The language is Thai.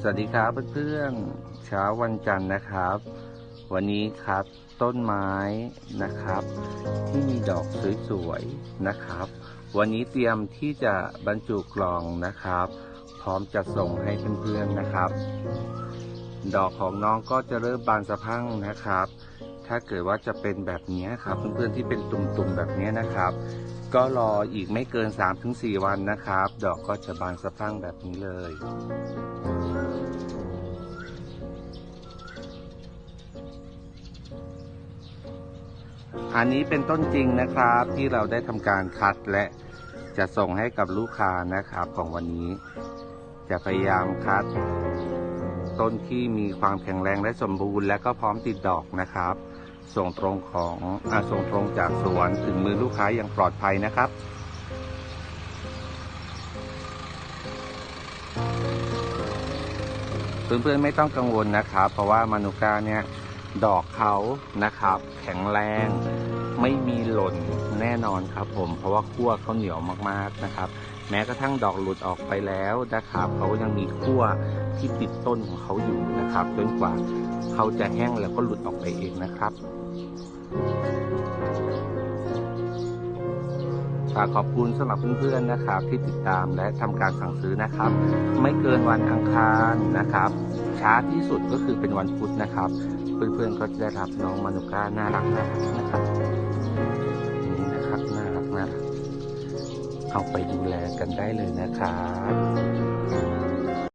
สวัสดีครับเพื่อนๆเช้าวันจันทร์นะครับ วันนี้ครับต้นไม้นะครับ ที่มีดอกสวยๆนะครับ วันนี้เตรียมที่จะบรรจุกล่องนะครับ พร้อมจะส่งให้เพื่อนๆนะครับ ดอกของน้องก็จะเริ่มบานสะพั่งนะครับ ถ้าเกิดว่าจะเป็นแบบนี้ครับ เพื่อนๆที่เป็นตุ่มๆแบบนี้นะครับ ก็รออีกไม่เกิน 3-4 วันนะครับ ดอกก็จะบานสะพรั่งแบบนี้เลยอันนี้เป็นต้นจริงนะครับที่เราได้ทำการคัดและจะส่งให้กับลูกค้านะครับของวันนี้ จะพยายามคัด ต้นที่มีความแข็งแรงและสมบูรณ์ และก็พร้อมติดดอกนะครับ ส่งตรงของอส่งตรงจากสวนถึงมือลูกค้าอย่างปลอดภัยนะครับ เพื่อนๆไม่ต้องกังวลนะครับ เพราะว่ามานูก้าเนี่ยดอกเขานะครับ แข็งแรงไม่มีหล่นแน่นอนครับผม เพราะว่าขั้วเขาเหนียวมากๆนะครับ แม้กระทั่งดอกหลุดออกไปแล้วนะครับเขายังมีขั้วที่ติดต้นของเขาอยู่นะครับ จนกว่าเขาจะแห้งแล้วก็หลุดออกไปเองนะครับฝากขอบคุณสำหรับเพื่อนๆนะครับ ที่ติดตามและทำการสั่งซื้อนะครับ ไม่เกินวันอังคารนะครับ ช้าที่สุดก็คือเป็นวันพุธนะครับ เพื่อนๆก็จะได้รับน้องมานุก้าน่ารักน่ารักนะครับ เอาไปดูแลกันได้เลยนะครับ